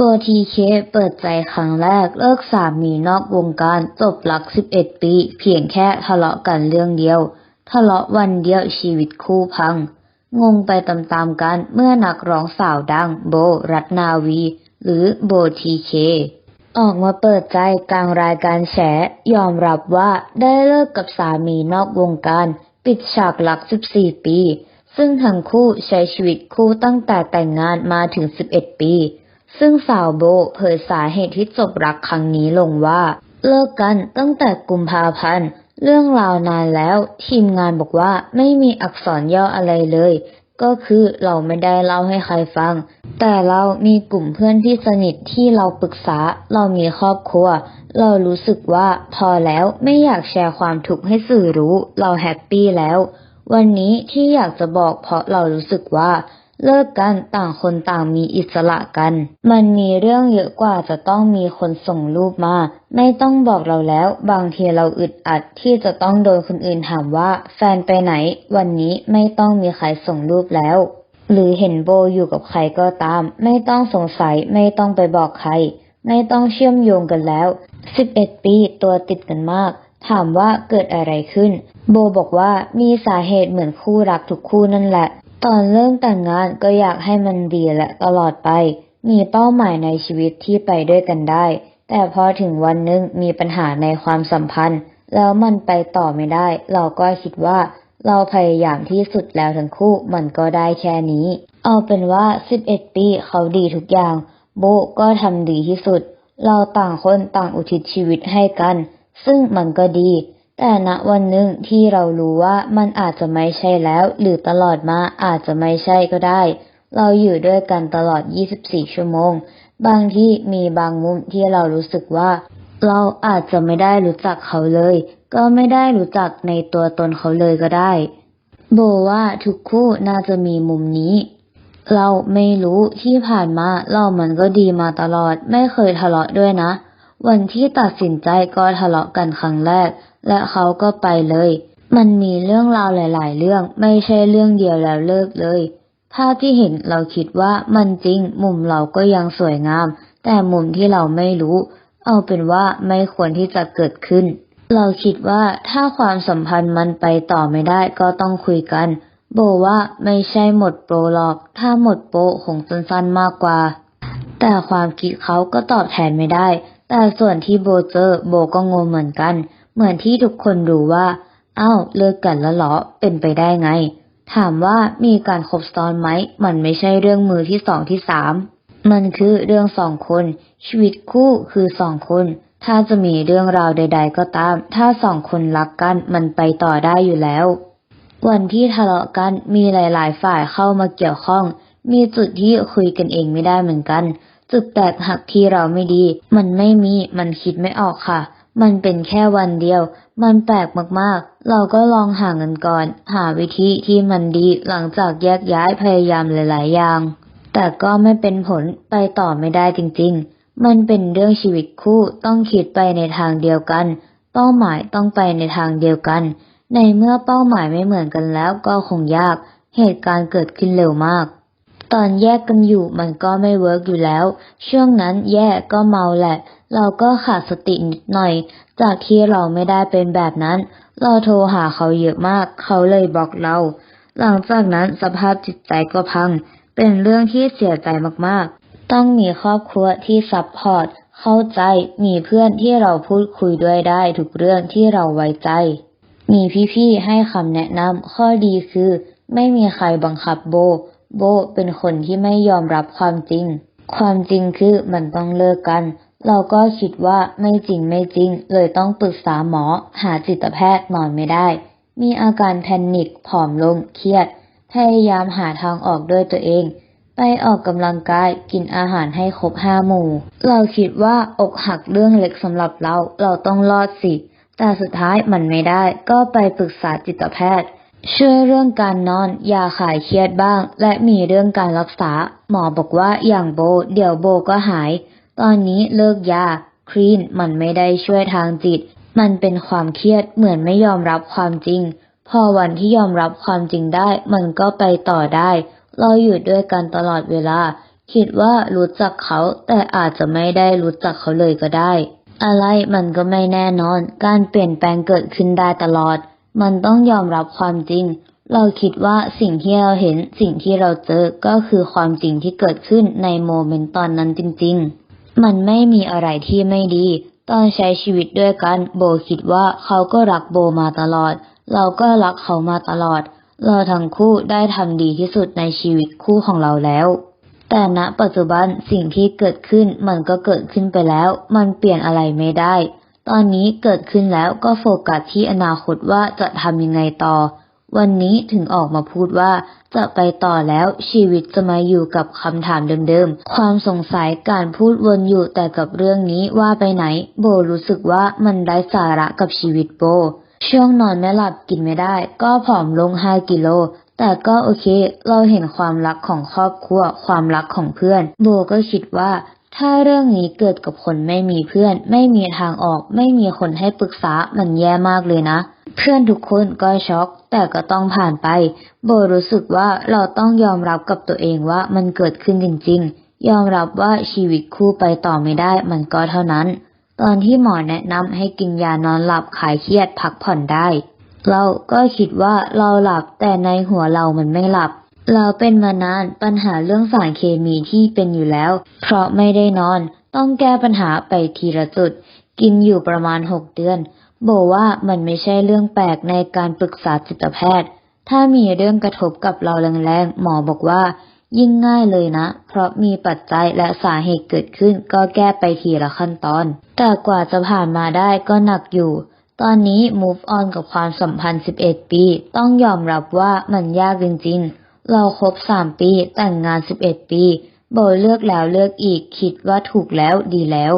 โบทีเคเปิดใจครั้งแรกเลิกสามีนอกวงการจบหลัก 11 ปี เพียงแค่ทะเลาะกันเรื่องเดียว ทะเลาะวันเดียวชีวิตคู่พัง งงไปตามๆกันเมื่อนักร้องสาวดังโบรัตนาวี หรือโบทีเคออกมาเปิดใจกลางรายการแฉยอมรับว่าได้เลิกกับสามีนอกวงการ ปิดฉากหลัก 14 ปี ซึ่งทั้งคู่ใช้ชีวิตคู่ตั้งแต่แต่งงานมาถึง 11 ปี ซึ่งสาวโบเผยสาเหตุที่จบรักครั้งนี้ลงว่า เลิกกันตั้งแต่กุมภาพันธ์ เรื่องราวนานแล้ว ทีมงานบอกว่าไม่มีอักษรย่ออะไรเลย ก็คือเราไม่ได้เล่าให้ใครฟัง แต่เรามีกลุ่มเพื่อนที่สนิทที่เราปรึกษา เรามีครอบครัว เรารู้สึกว่าพอแล้วไม่อยากแชร์ความทุกข์ให้สื่อรู้ เราแฮปปี้แล้ว วันนี้ที่อยากจะบอกเพราะเรารู้สึกว่า เลิกกันต่างคนต่างมีอิสระกัน มันมีเรื่องเยอะกว่าจะต้องมีคนส่งรูปมา ไม่ต้องบอกเราแล้ว บางทีเราอึดอัดที่จะต้องโดนคนอื่นถามว่า แฟนไปไหน วันนี้ไม่ต้องมีใครส่งรูปแล้ว หรือเห็นโบอยู่กับใครก็ตาม ไม่ต้องสงสัยไม่ต้องไปบอกใคร ไม่ต้องเชื่อมโยงกันแล้ว11ปีตัวติดกันมาก ถามว่าเกิดอะไรขึ้น โบบอกว่ามีสาเหตุเหมือนคู่รักทุกคู่นั่นแหละ ตอนเริ่มแต่งงานก็อยากให้มันดีและตลอดไป มีเป้าหมายในชีวิตที่ไปด้วยกันได้ แต่พอถึงวันหนึ่งมีปัญหาในความสัมพันธ์ แล้วมันไปต่อไม่ได้ เราก็คิดว่า เราพยายามที่สุดแล้วทั้งคู่มันก็ได้แค่นี้ เอาเป็นว่า 11 ปีเขาดีทุกอย่าง โบก็ทำดีที่สุด เราต่างคนต่างอุทิศชีวิตให้กัน ซึ่งมันก็ดี แต่ณวันหนึ่งที่เรารู้ว่ามันอาจจะไม่ใช่แล้ว หรือตลอดมาอาจจะไม่ใช่ก็ได้ เราอยู่ด้วยกันตลอด 24 ชั่วโมง บางที่มีบางมุมที่เรารู้สึกว่า เราอาจจะไม่ได้รู้จักเขาเลย ก็ไม่ได้รู้จักในตัวตนเขาเลยก็ได้ โบว่าทุกคู่น่าจะมีมุมนี้ เราไม่รู้ที่ผ่านมาเรามันก็ดีมาตลอด ไม่เคยทะเลาะด้วยนะ วันที่ตัดสินใจก็ทะเลาะกันครั้งแรก และเขาก็ไปเลย มันมีเรื่องราวหลาย ๆ เรื่องไม่ใช่เรื่องเดียวแล้วเลิกเลยภาพที่เห็นเราคิดว่ามันจริงมุมเราก็ยังสวยงาม แต่มุมที่เราไม่รู้ เอาเป็นว่าไม่ควรที่จะเกิดขึ้น เราคิดว่าถ้าความสัมพันธ์มันไปต่อไม่ได้ก็ต้องคุยกัน โบว่าไม่ใช่หมดโปรหรอก ถ้าหมดโปรคงสั้นๆมากกว่า แต่ความคิดเขาก็ตอบแทนไม่ได้ แต่ส่วนที่โบเจอโบก็งงเหมือนกัน เหมือนที่ทุกคนรู้ว่า เอ้าเลิกกันแล้วเหรอเป็นไปได้ไง ถามว่ามีการคบซ้อนไหม มันไม่ใช่เรื่องมือที่สองที่สาม มันคือเรื่องสองคน ชีวิตคู่คือสองคน ถ้าจะมีเรื่องราวใด ๆ ก็ตาม ถ้าสองคนรักกันมันไปต่อได้อยู่แล้ว วันที่ทะเลาะกันมีหลายๆ ฝ่ายเข้ามาเกี่ยวข้อง มีจุดที่คุยกันเองไม่ได้เหมือนกัน จุดแตกหักที่เราไม่ดี มันไม่มีมันคิดไม่ออกค่ะ มันเป็นแค่วันเดียว มันแปลกมากๆ เราก็ลองหาเงินก่อน หาวิธีที่มันดีหลังจากแยกย้ายพยายามหลาย ๆ อย่าง แต่ก็ไม่เป็นผลไปต่อไม่ได้จริง ๆ มันเป็นเรื่องชีวิตคู่ต้องคิดไปในทางเดียวกัน เป้าหมายต้องไปในทางเดียวกัน ในเมื่อเป้าหมายไม่เหมือนกันแล้วก็คงยาก เหตุการณ์เกิดขึ้นเร็วมากตอนแยกกันอยู่มันก็ไม่เวิร์กอยู่แล้ว ช่วงนั้นแย่ก็เมาแหละ เราก็ขาดสตินิดหน่อย จากที่เราไม่ได้เป็นแบบนั้น เราโทรหาเขาเยอะมาก เขาเลยบล็อกเรา หลังจากนั้นสภาพจิตใจก็พัง เป็นเรื่องที่เสียใจมากๆ ต้องมีครอบครัวที่ซัพพอร์ต เข้าใจ มีเพื่อนที่เราพูดคุยด้วยได้ทุกเรื่องที่เราไว้ใจ มีพี่ๆให้คำแนะนำ ข้อดีคือ ไม่มีใครบังคับโบ โบเป็นคนที่ไม่ยอมรับความจริง ความจริงคือมันต้องเลิกกัน เราก็คิดว่าไม่จริงไม่จริง เลยต้องปรึกษาหมอ หาจิตแพทย์นอนไม่ได้ มีอาการแพนิคผอมลงเครียด พยายามหาทางออกด้วยตัวเอง ไปออกกำลังกายกินอาหารให้ครบห้าหมู่ เราคิดว่าอกหักเรื่องเล็กสำหรับเราเราต้องรอดสิ แต่สุดท้ายมันไม่ได้ ก็ไปปรึกษาจิตแพทย์ช่วยเรื่องการนอนยาขายเครียดบ้าง และมีเรื่องการรักษา หมอบอกว่าอย่างโบ เดี๋ยวโบก็หาย ตอนนี้เลิกยาคลีนมันไม่ได้ช่วยทางจิต มันเป็นความเครียดเหมือนไม่ยอมรับความจริง พอวันที่ยอมรับความจริงได้ มันก็ไปต่อได้ เราอยู่ด้วยกันตลอดเวลา คิดว่ารู้จักเขาแต่อาจจะไม่ได้รู้จักเขาเลยก็ได้ อะไรมันก็ไม่แน่นอน การเปลี่ยนแปลงเกิดขึ้นได้ตลอด มันต้องยอมรับความจริง เราคิดว่าสิ่งที่เราเห็นสิ่งที่เราเจอก็คือความจริงที่เกิดขึ้นในโมเมนต์ตอนนั้นจริง ๆ มันไม่มีอะไรที่ไม่ดี ตอนใช้ชีวิตด้วยกันโบคิดว่าเขาก็รักโบมาตลอด เราก็รักเขามาตลอด เราทั้งคู่ได้ทำดีที่สุดในชีวิตคู่ของเราแล้ว แต่ณปัจจุบันสิ่งที่เกิดขึ้นมันก็เกิดขึ้นไปแล้ว มันเปลี่ยนอะไรไม่ได้ ตอนนี้เกิดขึ้นแล้วก็โฟกัสที่อนาคตว่าจะทำยังไงต่อ วันนี้ถึงออกมาพูดว่า จะไปต่อแล้วชีวิตจะมาอยู่กับคำถามเดิมๆ ความสงสัยการพูดวนอยู่แต่กับเรื่องนี้ว่าไปไหน โบรู้สึกว่ามันไร้สาระกับชีวิตโบ ช่วงนอนไม่หลับกินไม่ได้ ก็ผอมลง 5 กิโล แต่ก็โอเค เราเห็นความรักของครอบครัว ความรักของเพื่อน โบก็คิดว่าถ้าเรื่องนี้เกิดกับคนไม่มีเพื่อน ไม่มีทางออก ไม่มีคนให้ปรึกษามันแย่มากเลยนะ เพื่อนทุกคนก็ช็อก แต่ก็ต้องผ่านไป โบรู้สึกว่าเราต้องยอมรับกับตัวเองว่ามันเกิดขึ้นจริง ๆ ยอมรับว่าชีวิตคู่ไปต่อไม่ได้มันก็เท่านั้น ตอนที่หมอแนะนำให้กินยานอนหลับคลายเครียดพักผ่อนได้ เราก็คิดว่าเราหลับแต่ในหัวเรามันไม่หลับ เราเป็นมานานปัญหาเรื่องสารเคมีที่เป็นอยู่แล้ว เพราะไม่ได้นอน ต้องแก้ปัญหาไปทีละจุด กินอยู่ประมาณหกเดือน โบว่ามันไม่ใช่เรื่องแปลกในการปรึกษาจิตแพทย์ ถ้ามีเรื่องกระทบกับเราแรงๆ หมอบอกว่า ยิ่งง่ายเลยนะ เพราะมีปัจจัยและสาเหตุเกิดขึ้น ก็แก้ไปทีละขั้นตอน แต่กว่าจะผ่านมาได้ก็หนักอยู่ตอนนี้ move on กับความสัมพันธ์ 11 ปี ต้องยอมรับว่ามันยากจริงๆ เราครบ3ปีแต่งงานสิบเอ็ดปี โบเลือกแล้วเลือกอีก คิดว่าถูกแล้วดีแล้ว